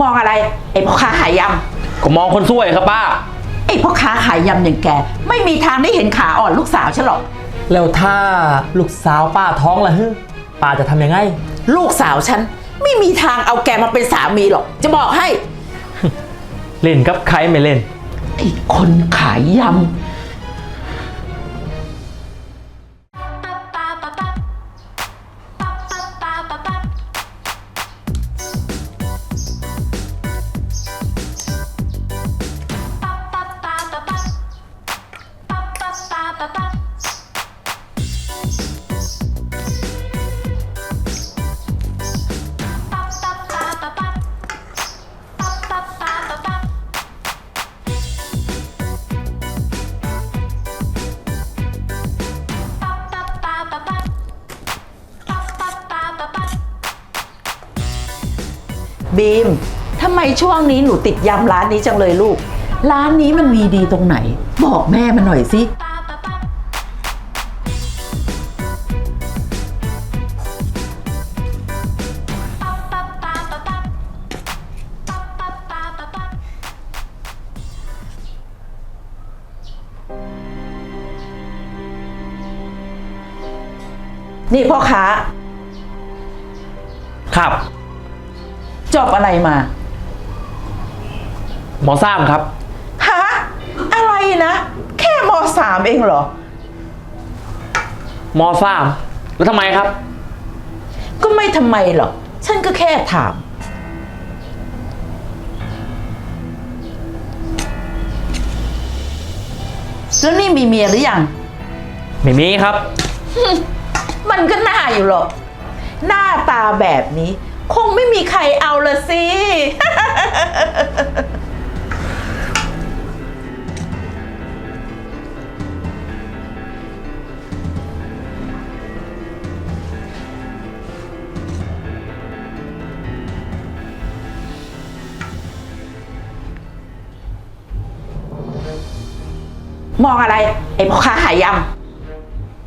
มองอะไร ไอ้พ่อค้าขายยก็มองคนสวยครับป้าำไอ้พ่อค้าขายยำอย่างแก ไม่มีทางได้เห็นขาอ่อนลูกสาวฉันหรอก แล้วถ้าลูกสาวป้าท้องล่ะฮึป้าจะทำยังไง ลูกสาวฉันไม่มีทางเอาแกมาเป็นสามีหรอก จะบอกให้ เล่นกับใครไม่เล่น ไอ้คนขายย ทำไมช่วงนี้หนูติดยำร้านนี้จังเลยลูก ร้านนี้มันมีดีตรงไหน บอกแม่มันหน่อยสิ นี่พ่อค้าครับ จบอะไรมาห มอซ้ำครับ ฮะอะไรนะ แค่มสามเองเหรอมอซ้ำแล้วทำไมครับ ก็ไม่ทำไมหรอก ฉันก็แค่ถาม แล้วนี่มีเมียหรือยัง ไม่มีครับ มันก็น่าอยู่หรอก หน้าตาแบบนี้ คงไม่มีใครเอาละสิ มองอะไร ไอ้พ่อค้าขายย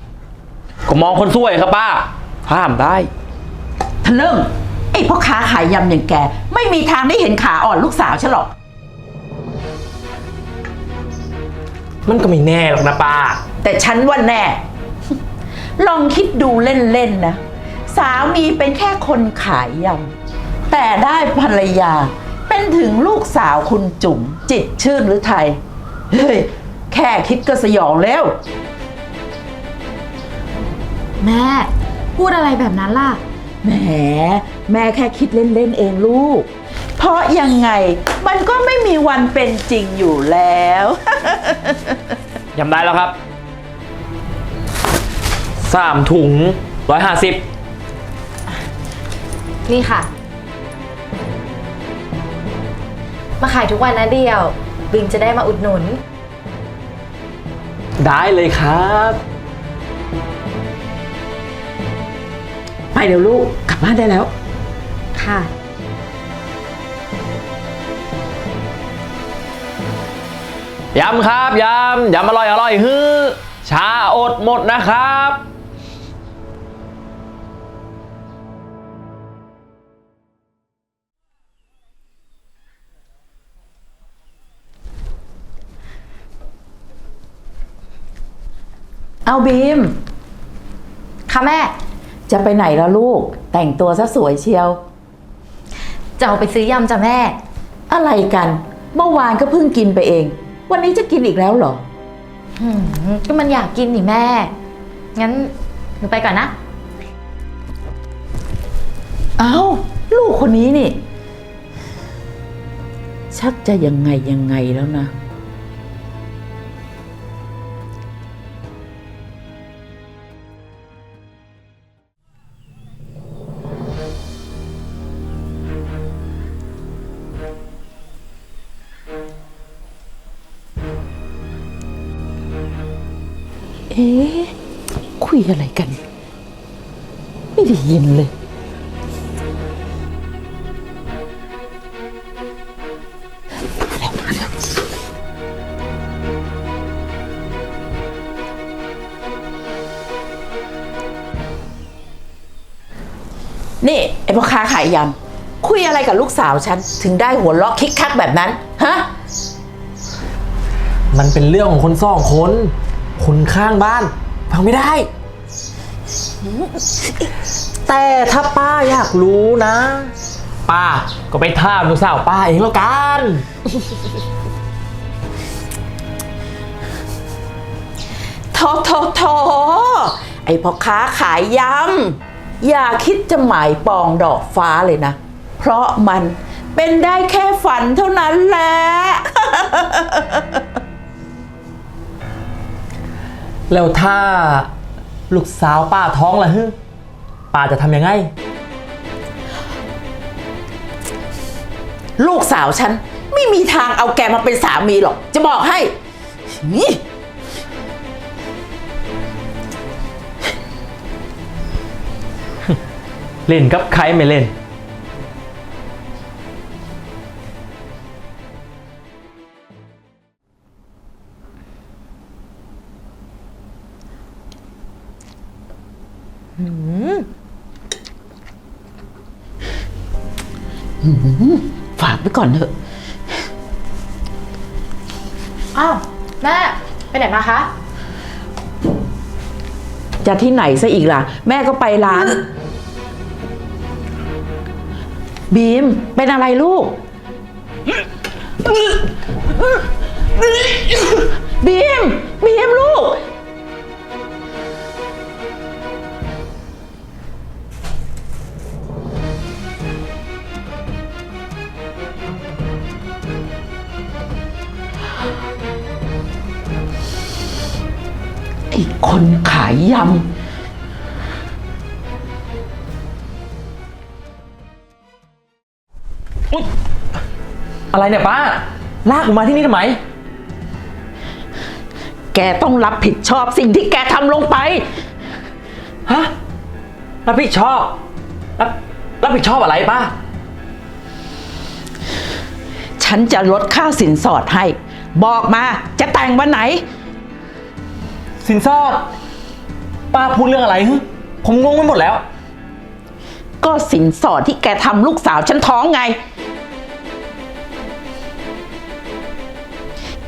ำก็มองคนสวยครับป้า ห้ามได้ทะลึ่งไอ้พ่อค้าขายยำอย่างแก ไม่มีทางได้เห็นขาอ่อนลูกสาวฉันหรอก มันก็ไม่แน่หรอกนะป้า แต่ฉันว่าแน่ ลองคิดดูเล่น ๆ นะ สามีเป็นแค่คนขายยำแต่ได้ภรรยา เป็นถึงลูกสาวคุณจุ๋มจิตรชื่นหรือไทย เฮ้ย แค่คิดก็สยองแล้ว แม่ พูดอะไรแบบนั้นล่ะ แหม แม่แค่คิดเล่น ๆ เองลูก เพราะยังไงมันก็ไม่มีวันเป็นจริงอยู่แล้วยำได้แล้วครับสามถุงร้อยห้าสิบนี่ค่ะ มาขายทุกวันนะเดียว บิงจะได้มาอุดหนุน ได้เลยครับ ไปเดี๋ยวลูก กลับบ้านได้แล้ว ค่ะ ยำครับ ยำ ยำอร่อยอร่อยฮือชาอดหมดนะครับ เอาบีม ค่ะแม่ จะไปไหนแล้วลูก แต่งตัวซะสวยเชียว จะเอาไปซื้อยำจ้ะแม่ อะไรกัน เมื่อวานก็เพิ่งกินไปเอง วันนี้จะกินอีกแล้วเหรอ หืมก็มันอยากกินนี่แม่ งั้นหนูไปก่อนนะ เอา้า ลูกคนนี้นี่ ชักจะยังไงยังไงแล้วนะ อ๊ะคุยอะไรกัน ไม่ได้ยินเลย นี่ไอ้พ่อค้าขายยคุยอะไรกับลูกสาวฉัน ถึงได้หัวเราะคิกคักแบบนั้น ฮะ มันเป็นเรื่องของคนสองคน คนข้างบ้าน ฟังไม่ได้ แต่ถ้าป้าอยากรู้นะ ป้าก็ไปถามลูกสาวป้าเองแล้วกัน โทโทโทไอพ่อค้าขายยำอย่าคิดจะหมายปองดอกฟ้าเลยนะ เพราะมันเป็นได้แค่ฝันเท่านั้นแหละ แล้วถ้าลูกสาวป้าท้องล่ะฮึป้าจะทำยังไง ลูกสาวฉันไม่มีทางเอาแกมาเป็นสามีหรอก จะบอกให้นี่เล่นกับใครไม่เล่น ฝากไว้ก่อนเถอะ อ้าวแม่ไปไหนมาคะ จะที่ไหนซะอีกล่ะ แม่ก็ไปร้าน บีม เป็นอะไรลูก บีม บีมลูก คนขายยำอะไรเนี่ยป้า ลากผมมาที่นี่ทำไม แกต้องรับผิดชอบสิ่งที่แกทำลงไป ฮะ รับผิดชอบ รับรับผิดชอบอะไรป้า ฉันจะลดค่าสินสอดให้ บอกมาจะแต่งวันไหน สินสอด ป้าพูดเรื่องอะไรฮึผมงงไปหมดแล้ว ก็สินสอดที่แกทำลูกสาวฉันท้องไง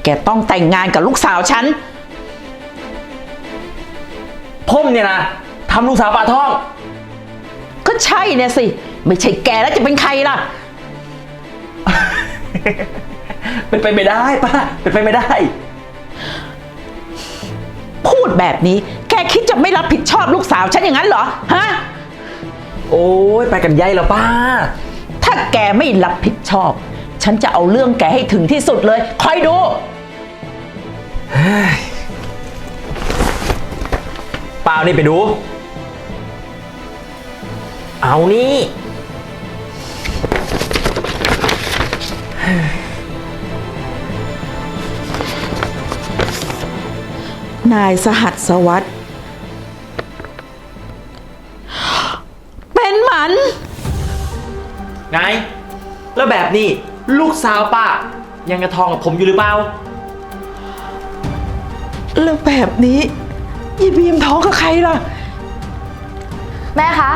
แกต้องแต่งงานกับลูกสาวฉัน ผมเนี่ยนะทำลูกสาวป้าท้อง ก็ใช่เนี่ยสิ ไม่ใช่แกแล้วจะเป็นใครล่ะ เป็นไปไม่ได้ป้าเป็นไปไม่ได้ พูดแบบนี้ แกคิดจะไม่รับผิดชอบลูกสาวฉันอย่างนั้นเหรอ ฮะ โอ้ยไปกันใหญ่แล้วป้า ถ้าแกไม่รับผิดชอบ ฉันจะเอาเรื่องแกให้ถึงที่สุดเลย คอยดู เปล่านี่ไปดู เอานี่ นายสหัสวัสด์เป็นหมัน ไง แล้วแบบนี้ลูกสาวป้ายังกระทองกับผมอยู่หรือเปล่า แล้วแบบนี้ยีบีมท้องกับใครล่ะ แม่คะ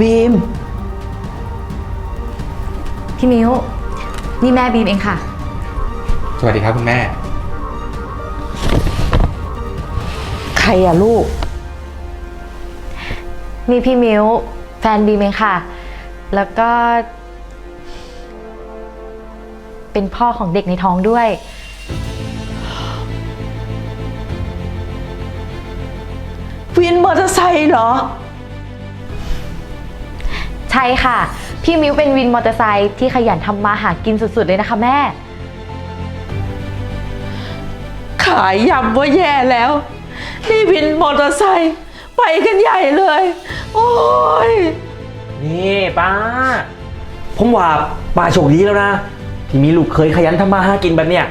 บีม พี่มิ้ว นี่แม่บีมเองค่ะ สวัสดีครับคุณแม่ ใครอะลูก นี่พี่มิ้วแฟนบีมเองค่ะ แล้วก็ เป็นพ่อของเด็กในท้องด้วย วินมอเตอร์ไซค์เหรอ ใช่ค่ะ พี่มิ้วเป็นวินมอเตอร์ไซค์ที่ขยันทำมาหากินสุดๆเลยนะคะแม่ ขายยำว่าแย่แล้วนี่วินมอเตอร์ไซค์ไปกันใหญ่เลย โอ้ย นี่ป้า ผมว่าป้าโชคดีแล้วนะ ที่มีลูกเคยขยันทำมาหากินแบบเนี้ย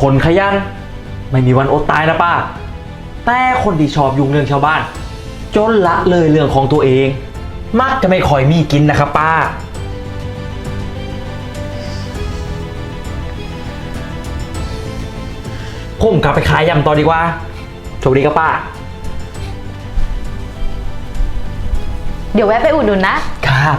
คนขยัน ไม่มีวันอดตายนะป้า แต่คนที่ชอบยุ่งเรื่องชาวบ้าน จนละเลยเรื่องของตัวเอง มักจะไม่ค่อยมีกินนะครับป้า ผมกลับไปขายยำต่อดีกว่าโชคดีครับป้า เดี๋ยวแวะไปอุดหนุนนะ ครับ